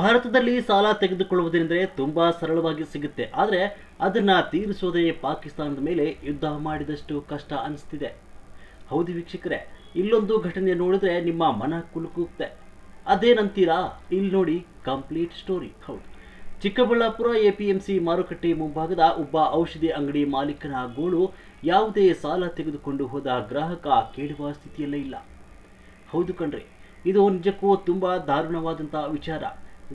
ಭಾರತದಲ್ಲಿ ಸಾಲ ತೆಗೆದುಕೊಳ್ಳುವುದೆಂದರೆ ತುಂಬ ಸರಳವಾಗಿ ಸಿಗುತ್ತೆ. ಆದರೆ ಅದನ್ನ ತೀರಿಸೋದೇ ಪಾಕಿಸ್ತಾನದ ಮೇಲೆ ಯುದ್ಧ ಮಾಡಿದಷ್ಟು ಕಷ್ಟ ಅನಿಸ್ತಿದೆ. ಹೌದು ವೀಕ್ಷಕರೇ, ಇಲ್ಲೊಂದು ಘಟನೆ ನೋಡಿದ್ರೆ ನಿಮ್ಮ ಮನ ಕುಲುಕುತ್ತೆ. ಅದೇನಂತೀರಾ ಇಲ್ಲಿ ನೋಡಿ ಕಂಪ್ಲೀಟ್ ಸ್ಟೋರಿ. ಹೌದು. ಚಿಕ್ಕಬಳ್ಳಾಪುರ ಎಪಿಎಂಸಿ ಮಾರುಕಟ್ಟೆ ಮುಂಭಾಗದ ಒಬ್ಬ ಔಷಧಿ ಅಂಗಡಿ ಮಾಲೀಕನ ಗೋಳು ಯಾವುದೇ ಸಾಲ ತೆಗೆದುಕೊಂಡು ಹೋದ ಗ್ರಾಹಕ ಕೇಳುವ ಸ್ಥಿತಿಯಲ್ಲೇ ಇಲ್ಲ. ಹೌದು ಕಣ್ರಿ, ಇದು ನಿಜಕ್ಕೂ ತುಂಬ ದಾರುಣವಾದಂಥ ವಿಚಾರ.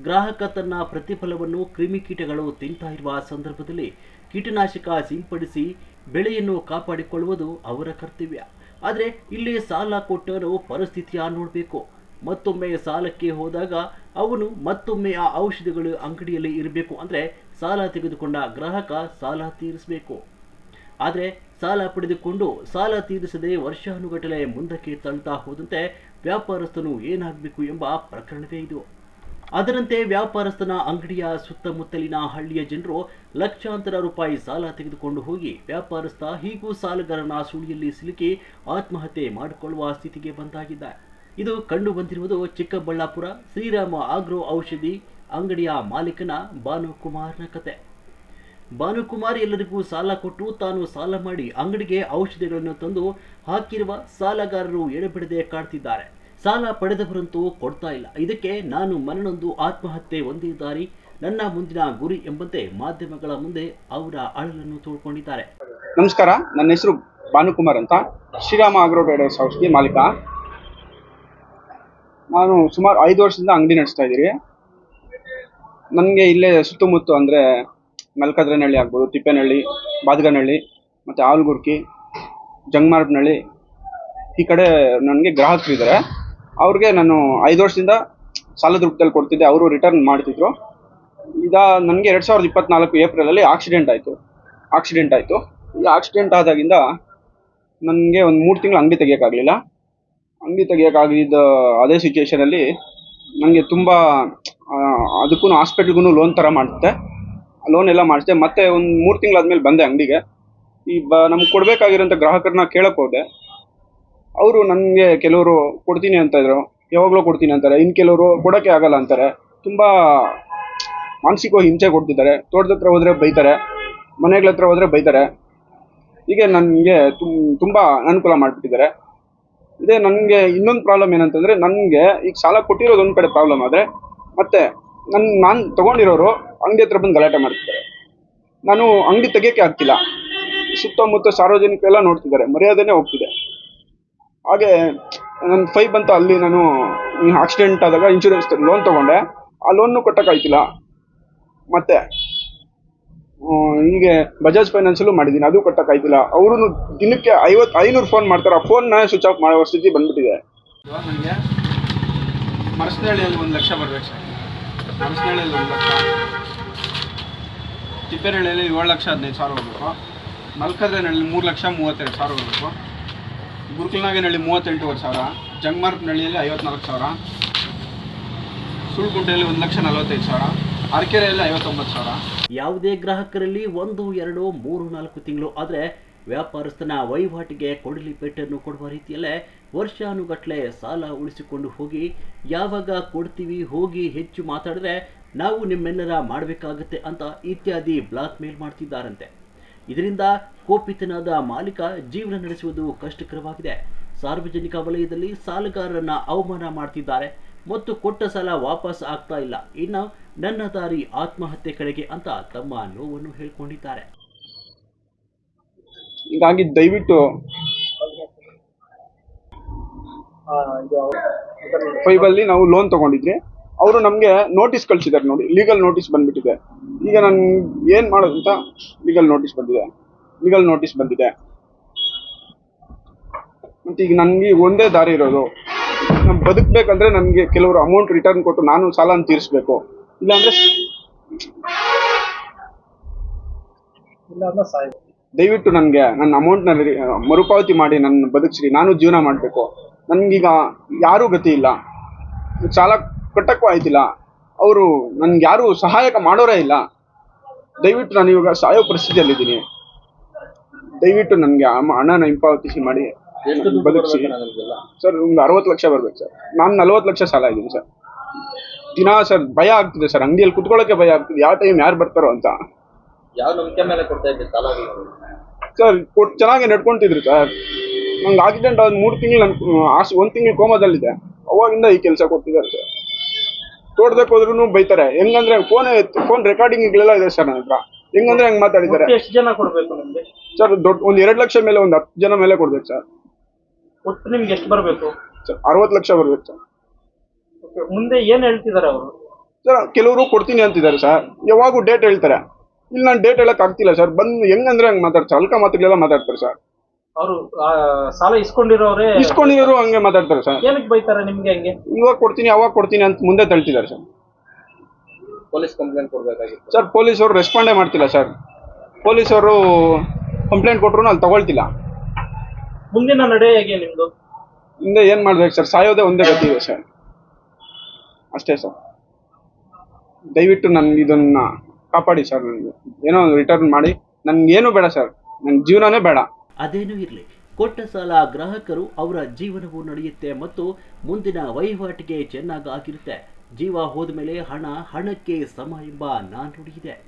ಗ್ರಾಹಕ ತನ್ನ ಪ್ರತಿಫಲವನ್ನು ಕ್ರಿಮಿಕೀಟಗಳು ತಿಂತಾ ಇರುವ ಸಂದರ್ಭದಲ್ಲಿ ಕೀಟನಾಶಕ ಸಿಂಪಡಿಸಿ ಬೆಳೆಯನ್ನು ಕಾಪಾಡಿಕೊಳ್ಳುವುದು ಅವರ ಕರ್ತವ್ಯ. ಆದರೆ ಇಲ್ಲಿ ಸಾಲ ಕೊಟ್ಟವರು ಪರಿಸ್ಥಿತಿಯ ನೋಡಬೇಕು. ಮತ್ತೊಮ್ಮೆ ಸಾಲಕ್ಕೆ ಹೋದಾಗ ಅವನು ಮತ್ತೊಮ್ಮೆ ಆ ಔಷಧಿಗಳು ಅಂಗಡಿಯಲ್ಲಿ ಇರಬೇಕು ಅಂದರೆ ಸಾಲ ತೆಗೆದುಕೊಂಡ ಗ್ರಾಹಕ ಸಾಲ ತೀರಿಸಬೇಕು. ಆದರೆ ಸಾಲ ಪಡೆದುಕೊಂಡು ಸಾಲ ತೀರಿಸದೆ ವರ್ಷಾನುಗಟ್ಟಲೆ ಮುಂದಕ್ಕೆ ತಳ್ತಾ ಹೋದಂತೆ ವ್ಯಾಪಾರಸ್ಥನು ಏನಾಗಬೇಕು ಎಂಬ ಪ್ರಕರಣವೇ ಇದು. ಅದರಂತೆ ವ್ಯಾಪಾರಸ್ಥನ ಅಂಗಡಿಯ ಸುತ್ತಮುತ್ತಲಿನ ಹಳ್ಳಿಯ ಜನರು ಲಕ್ಷಾಂತರ ರೂಪಾಯಿ ಸಾಲ ತೆಗೆದುಕೊಂಡು ಹೋಗಿ ವ್ಯಾಪಾರಸ್ಥ ಹೀಗೂ ಸಾಲಗಾರನ ಸುಳಿಯಲ್ಲಿ ಸಿಲುಕಿ ಆತ್ಮಹತ್ಯೆ ಮಾಡಿಕೊಳ್ಳುವ ಸ್ಥಿತಿಗೆ ಬಂದಾಗಿದ್ದ. ಇದು ಕಂಡು ಬಂದಿರುವುದು ಚಿಕ್ಕಬಳ್ಳಾಪುರ ಶ್ರೀರಾಮ ಆಗ್ರೋ ಔಷಧಿ ಅಂಗಡಿಯ ಮಾಲೀಕನ ಭಾನುಕುಮಾರ್ನ ಕತೆ. ಭಾನುಕುಮಾರ್ ಎಲ್ಲರಿಗೂ ಸಾಲ ಕೊಟ್ಟು ತಾನು ಸಾಲ ಮಾಡಿ ಅಂಗಡಿಗೆ ಔಷಧಿಗಳನ್ನು ತಂದು ಹಾಕಿರುವ ಸಾಲಗಾರರು ಎಡೆಬಿಡದೆ ಕಾಡ್ತಿದ್ದಾರೆ ಸಾಲ ಪಡೆದವರಂತೂ ಕೊಡ್ತಾ ಇಲ್ಲ. ಇದಕ್ಕೆ ನಾನು ಮನನೊಂದು ಆತ್ಮಹತ್ಯೆ ಒಂದೇ ನನ್ನ ಮುಂದಿನ ಗುರಿ ಎಂಬಂತೆ ಮಾಧ್ಯಮಗಳ ಮುಂದೆ ಅವರ ಅಳಲನ್ನು ತೋಡ್ಕೊಂಡಿದ್ದಾರೆ. ನಮಸ್ಕಾರ, ನನ್ನ ಹೆಸರು ಭಾನುಕುಮಾರ್ ಅಂತ. ಶ್ರೀರಾಮ ಆಗ್ರೋ ಟ್ರೇಡರ್ಸ್ ಔಷಧಿ ಮಾಲೀಕ. ನಾನು ಸುಮಾರು ಐದು ವರ್ಷದಿಂದ ಅಂಗಡಿ ನಡೆಸ್ತಾ ಇದ್ದೀರಿ. ನನಗೆ ಇಲ್ಲೇ ಸುತ್ತಮುತ್ತ ಅಂದರೆ ಮಲ್ಕದ್ರನಹಳ್ಳಿ ಆಗ್ಬೋದು, ತಿಪ್ಪೇನಹಳ್ಳಿ, ಬಾದಗನಹಳ್ಳಿ, ಮತ್ತು ಆಲ್ಗುರ್ಕಿ ಜಂಗಮಾರ್ಬನಹಳ್ಳಿ ಈ ಕಡೆ ನನಗೆ ಗ್ರಾಹಕರು ಇದ್ದಾರೆ ಅವ್ರಿಗೆ ನಾನು ಐದು ವರ್ಷದಿಂದ ಸಾಲದ ರೂಪದಲ್ಲಿ ಕೊಡ್ತಿದ್ದೆ. ಅವರು ರಿಟರ್ನ್ ಮಾಡ್ತಿದ್ರು. ಈಗ ನನಗೆ ಎರಡು ಸಾವಿರದ ಇಪ್ಪತ್ನಾಲ್ಕು ಏಪ್ರಿಲಲ್ಲಿ ಆಕ್ಸಿಡೆಂಟ್ ಆಯಿತು. ಆಕ್ಸಿಡೆಂಟ್ ಆಯಿತು. ಈ ಆಕ್ಸಿಡೆಂಟ್ ಆದಾಗಿಂದ ನನಗೆ ಒಂದು ಮೂರು ತಿಂಗಳು ಅಂಗಡಿ ತೆಗಿಯೋಕ್ಕಾಗಲಿಲ್ಲ. ಅಂಗಡಿ ತೆಗಿಯೋಕ್ಕಾಗಿದ್ದ ಅದೇ ಸಿಚುವೇಶನಲ್ಲಿ ನನಗೆ ತುಂಬ ಅದಕ್ಕೂ ಹಾಸ್ಪಿಟ್ಲ್ಗೂ ಲೋನ್ ಥರ ಮಾಡುತ್ತೆ ಲೋನ್ ಎಲ್ಲ ಮಾಡಿಸಿದೆ ಮತ್ತೆ ಒಂದು ಮೂರು ತಿಂಗಳಾದ್ಮೇಲೆ ಬಂದೆ ಅಂಗಡಿಗೆ. ಈ ಬ, ನಮ್ಗೆ ಕೊಡಬೇಕಾಗಿರೋಂಥ ಗ್ರಾಹಕರನ್ನ ಕೇಳಕ್ಕೆ ಹೋದೆ. ಅವರು ನನಗೆ ಕೆಲವರು ಕೊಡ್ತೀನಿ ಅಂತ ಇದ್ರು ಯಾವಾಗಲೂ ಕೊಡ್ತೀನಿ ಅಂತಾರೆ. ಇನ್ನು ಕೆಲವರು ಕೊಡೋಕ್ಕೆ ಆಗಲ್ಲ ಅಂತಾರೆ. ತುಂಬ ಮಾನಸಿಕವಾಗಿ ಹಿಂಸೆ ಕೊಡ್ತಿದ್ದಾರೆ. ತೋಟದ ಹತ್ರ ಹೋದರೆ ಬೈತಾರೆ. ಮನೆಗಳ ಹತ್ರ ಹೋದರೆ ಬೈತಾರೆ. ಹೀಗೆ ನನಗೆ ತುಂಬ ಅನುಕೂಲ ಮಾಡಿಬಿಟ್ಟಿದ್ದಾರೆ. ಇದೇ ನನಗೆ ಇನ್ನೊಂದು ಪ್ರಾಬ್ಲಮ್ ಏನಂತಂದರೆ ನನಗೆ ಈಗ ಸಾಲ ಕೊಟ್ಟಿರೋದು ಒಂದು ಕಡೆ ಪ್ರಾಬ್ಲಮ್ ಆದರೆ ಮತ್ತೆ ನನ್ನ ನಾನು ತೊಗೊಂಡಿರೋರು ಅಂಗಡಿ ಹತ್ರ ಬಂದು ಗಲಾಟೆ ಮಾಡ್ತಿದ್ದಾರೆ. ನಾನು ಅಂಗಡಿ ತೆಗಿಯೋಕ್ಕೆ ಆಗ್ತಿಲ್ಲ. ಸುತ್ತಮುತ್ತ ಸಾರ್ವಜನಿಕರೆಲ್ಲ ನೋಡ್ತಿದ್ದಾರೆ. ಮರ್ಯಾದೆನೇ ಹೋಗ್ತಿದೆ. ಹಾಗೆ ನನ್ನ ಫೈ ಬಂತು ಅಲ್ಲಿ ನಾನು ಆಕ್ಸಿಡೆಂಟ್ ಆದಾಗ ಇನ್ಶೂರೆನ್ಸ್ ಲೋನ್ ತೊಗೊಂಡೆ. ಆ ಲೋನ್ನು ಕಟ್ಟೋಕ್ಕಾಯ್ತಿಲ್ಲ. ಮತ್ತೆ ಹೀಗೆ ಬಜಾಜ್ ಫೈನಾನ್ಸಲ್ಲೂ ಮಾಡಿದ್ದೀನಿ. ಅದು ಕಟ್ಟೋಕ್ಕಾಯ್ತಿಲ್ಲ. ಅವರು ದಿನಕ್ಕೆ ಐವತ್ತು ಐನೂರು ಫೋನ್ ಮಾಡ್ತಾರೆ. ಆ ಫೋನ್ನ ಸ್ವಿಚ್ ಆಫ್ ಮಾಡೋ ಸ್ಥಿತಿ ಬಂದ್ಬಿಟ್ಟಿದೆ. ನನಗೆ ಮರಸನಹಳ್ಳಿಯಲ್ಲಿ ಒಂದು ಲಕ್ಷ ಬರಬೇಕು ಸರ್. ಮರಸನಹಳ್ಳಿಯಲ್ಲಿ ಒಂದು ಲಕ್ಷ. ತಿಪ್ಪೇರಳ್ಳಿಯಲ್ಲಿ ಏಳು ಲಕ್ಷ ಹದಿನೈದು ಸಾವಿರ ಹೋಗ್ಬೇಕು ಮಲ್ಕದ್ರನಹಳ್ಳಿ ಮೂರು ಲಕ್ಷ ಮೂವತ್ತೆರಡು ಸಾವಿರ ಹೋಗ್ಬೇಕು ಗುರುಕಲ್ನಾಗನಹಳ್ಳಿ ಮೂವತ್ತೆಂಟೂವರೆ ಸಾವಿರ, ಜಂಗಮಾರ್ಪನಹಳ್ಳಿಯಲ್ಲಿ ಐವತ್ನಾಲ್ಕು ಸಾವಿರ ಸುಳ್ಗುಂಟೆಯಲ್ಲಿ ಒಂದು ಲಕ್ಷ ನಲವತ್ತೈದು ಸಾವಿರ, ಅರಕೆರೆಯಲ್ಲಿ ಐವತ್ತೊಂಬತ್ತು ಸಾವಿರ. ಯಾವುದೇ ಗ್ರಾಹಕರಲ್ಲಿ ಒಂದು, ಎರಡು, ಮೂರು, ನಾಲ್ಕು ತಿಂಗಳು ಆದರೆ ವ್ಯಾಪಾರಸ್ಥನ ವಹಿವಾಟಿಗೆ ಕೊಡಲಿ ಪೇಟೆಯನ್ನು ಕೊಡುವ ರೀತಿಯಲ್ಲೇ ವರ್ಷಾನುಗಟ್ಟಲೆ ಸಾಲ ಉಳಿಸಿಕೊಂಡು ಹೋಗಿ, ಯಾವಾಗ ಕೊಡ್ತೀವಿ ಹೋಗಿ ಹೆಚ್ಚು ಮಾತಾಡಿದ್ರೆ ನಾವು ನಿಮ್ಮೆಲ್ಲರ ಮಾಡಬೇಕಾಗುತ್ತೆ ಅಂತ ಇತ್ಯಾದಿ ಬ್ಲಾಕ್ ಮೇಲ್ ಮಾಡ್ತಿದ್ದಾರಂತೆ. ಇದರಿಂದ ಕೋಪಿತನಾದ ಮಾಲೀಕ ಜೀವನ ನಡೆಸುವುದು ಕಷ್ಟಕರವಾಗಿದೆ. ಸಾರ್ವಜನಿಕ ವಲಯದಲ್ಲಿ ಸಾಲಗಾರರನ್ನ ಅವಮಾನ ಮಾಡ್ತಿದ್ದಾರೆ. ಮತ್ತು ಕೊಟ್ಟ ಸಾಲ ವಾಪಸ್ ಆಗ್ತಾ ಇಲ್ಲ. ಇನ್ನು ನನ್ನ ದಾರಿ ಆತ್ಮಹತ್ಯೆ ಕಡೆಗೆ ಅಂತ ತಮ್ಮ ನೋವನ್ನು ಹೇಳ್ಕೊಂಡಿದ್ದಾರೆ. ಹೀಗಾಗಿ ದಯವಿಟ್ಟು ಫೈಬಲ್ಲಿ ನಾವು ಲೋನ್ ತಗೊಂಡಿದ್ರಿ ಅವರು ನಮಗೆ ನೋಟಿಸ್ ಕಳಿಸಿದ್ದಾರೆ ನೋಡಿ ಲೀಗಲ್ ನೋಟಿಸ್ ಬಂದ್ಬಿಟ್ಟಿದೆ. ಈಗ ನಾನು ಏನು ಮಾಡೋದು ಅಂತ ಲೀಗಲ್ ನೋಟಿಸ್ ಬಂದಿದೆ. ಲೀಗಲ್ ನೋಟಿಸ್ ಬಂದಿದೆ. ಮತ್ತು ಈಗ ನನಗೆ ಒಂದೇ ದಾರಿ ಇರೋದು. ನಾನು ಬದುಕಬೇಕಂದ್ರೆ ನನಗೆ ಕೆಲವರು ಅಮೌಂಟ್ ರಿಟರ್ನ್ ಕೊಟ್ಟು ನಾನು ಸಾಲನ ತೀರಿಸ್ಬೇಕು. ಇಲ್ಲಾಂದ್ರೆ ದಯವಿಟ್ಟು ನನಗೆ ನನ್ನ ಅಮೌಂಟ್ನ ಮರುಪಾವತಿ ಮಾಡಿ ನನ್ನ ಬದುಕಿಸ್ರಿ. ನಾನು ಜೀವನ ಮಾಡಬೇಕು. ನನಗೀಗ ಯಾರೂ ಗತಿ ಇಲ್ಲ. ಸಾಲ ಕಟ್ಟಕ್ಕೂ ಆಯ್ತಿಲ್ಲ. ಅವರು ನನ್ಗೆ ಯಾರು ಸಹಾಯಕ ಮಾಡೋರೇ ಇಲ್ಲ. ದಯವಿಟ್ಟು ನಾನು ಇವಾಗ ಸಾಯೋ ಪರಿಸ್ಥಿತಿಯಲ್ಲಿದ್ದೀನಿ. ದಯವಿಟ್ಟು ನನಗೆ ಹಣನ ಹಿಂಪಾವತಿಸಿ ಮಾಡಿ. ಬದುಕಿಸಿ. ಸರ್ ಒಂದು ಅರವತ್ತು ಲಕ್ಷ ಬರ್ಬೇಕು ಸರ್. ನಾನು ನಲ್ವತ್ತು ಲಕ್ಷ ಸಾಲ ಇದ್ದೀನಿ ಸರ್. ದಿನ ಸರ್ ಭಯ ಆಗ್ತಿದೆ ಸರ್. ಅಂಗಡಿಯಲ್ಲಿ ಕುತ್ಕೊಳ್ಳೋಕೆ ಭಯ ಆಗ್ತಿದೆ. ಯಾವ ಟೈಮ್ ಯಾರು ಬರ್ತಾರೋ ಅಂತ. ಯಾವ ನಂಬಿಕೆ ಮೇಲೆ ಕೊಡ್ತಾ ಇದ್ದೆ ಸಾಲಗಳು ಸರ್ ಕೊಟ್ಟು ಚೆನ್ನಾಗಿ ನಡ್ಕೊಂತಿದ್ರು ಸರ್. ನಂಗೆ ಆಕ್ಸಿಡೆಂಟ್ ಆದ ಮೂರು ತಿಂಗಳು ನನ್ನ ಆಸ್ ಒಂದು ತಿಂಗಳು ಕೋಮದಲ್ಲಿದೆ ಅವಾಗಿಂದ ಈ ಕೆಲಸ ಕೊಡ್ತಿದ್ದಾರೆ ಸರ್. ತೋಟದಕ್ಕೆ ಹೋದ್ರೂ ಬೈತಾರೆ. ಹೆಂಗಂದ್ರೆ ಫೋನ್ ಫೋನ್ ರೆಕಾರ್ಡಿಂಗ್ಗಳೆಲ್ಲ ಇದೆ ಸರ್ ನನ್ನ ಹತ್ರ ಹೆಂಗಂದ್ರೆ ಹೆಂಗ್ ಮಾತಾಡಿದ್ದಾರೆ? ಎಷ್ಟು ಜನ ಕೊಡ್ಬೇಕು ನಿಮ್ಗೆ? ಸರ್ ದೊಡ್ಡ ಒಂದ್ ಎರಡು ಲಕ್ಷ ಮೇಲೆ ಒಂದ್ ಹತ್ತು ಜನ ಮೇಲೆ ಕೊಡ್ಬೇಕು ಸರ್ ಒಟ್ಟು ನಿಮ್ಗೆ ಎಷ್ಟು ಬರಬೇಕು? ಸರ್ ಅರವತ್ತು ಲಕ್ಷ ಬರ್ಬೇಕು ಸರ್ ಮುಂದೆ ಏನ್ ಹೇಳ್ತಿದ್ದಾರೆ ಅವರು? ಸರ್ ಕೆಲವರು ಕೊಡ್ತೀನಿ ಅಂತಿದ್ದಾರೆ ಸರ್ ಯಾವಾಗೂ ಡೇಟ್ ಹೇಳ್ತಾರೆ. ಇಲ್ಲಿ ನಾನು ಡೇಟ್ ಹೇಳಕ್ ಆಗ್ತಿಲ್ಲ ಸರ್ ಬಂದು ಹೆಂಗಂದ್ರೆ ಹಂಗೆ ಮಾತಾಡ್ತಾರೆ ಅಲ್ಕ ಮಾತುಗಳೆಲ್ಲ ಮಾತಾಡ್ತಾರೆ ಸರ್ ಅವರು ಸಾಲ ಇಸ್ಕೊಂಡಿರೋರೇ ಇಸ್ಕೊಂಡಿರೋರು ಹಂಗೆ ಮಾತಾಡ್ತಾರೆ ಸರ್. ಏನಕ್ಕೆ ಬೈತಾರೆ ನಿಮ್ಗೆ ಹಂಗೆ? ಇವಾಗ ಕೊಡ್ತೀನಿ ಅವಾಗ ಕೊಡ್ತೀನಿ ಅಂತ ಮುಂದೆ ತಳ್ತಿದ್ದಾರೆ ಸರ್. ಪೊಲೀಸ್ ಕಂಪ್ಲೇಂಟ್ ಕೊಡ್ಬೇಕಾಗಿತ್ತು. ಸರ್ ಪೊಲೀಸವರು ರೆಸ್ಪಾಂಡೇ ಮಾಡ್ತಿಲ್ಲ ಸರ್. ಪೊಲೀಸವರು ಕಂಪ್ಲೇಂಟ್ ಕೊಟ್ರು ಅಲ್ಲಿ ತಗೊಳ್ತಿಲ್ಲ. ಮುಂದಿನ ನಡೆ ಹೇಗೆ ನಿಮ್ದು? ಹಿಂದೆ ಏನು ಮಾಡ್ಬೇಕು ಸರ್? ಸಾಯೋದೇ ಒಂದೇ ಗತಿ ಇದೆ ಸರ್. ಅಷ್ಟೇ ಸರ್. ದಯವಿಟ್ಟು ನನ್ಗೆ ಇದನ್ನ ಕಾಪಾಡಿ ಸರ್ ನನಗೆ. ಏನೋ ರಿಟರ್ನ್ ಮಾಡಿ. ನನ್ಗೇನು ಬೇಡ ಸರ್. ನನ್ನ ಜೀವನನೇ ಬೇಡ. ಅದೇನೂ ಇರಲಿ. ಕೊಟ್ಟ ಸಾಲ ಗ್ರಾಹಕರು ಅವರ ಜೀವನವು ನಡೆಯುತ್ತೆ ಮತ್ತು ಮುಂದಿನ ವಹಿವಾಟಿಗೆ ಚೆನ್ನಾಗಿ ಆಗಿರುತ್ತೆ. ಜೀವ ಹೋದ ಮೇಲೆ ಹಣ, ಹಣಕ್ಕೆ ಸಮ ಎಂಬ ನಾನುಡಿ ಇದೆ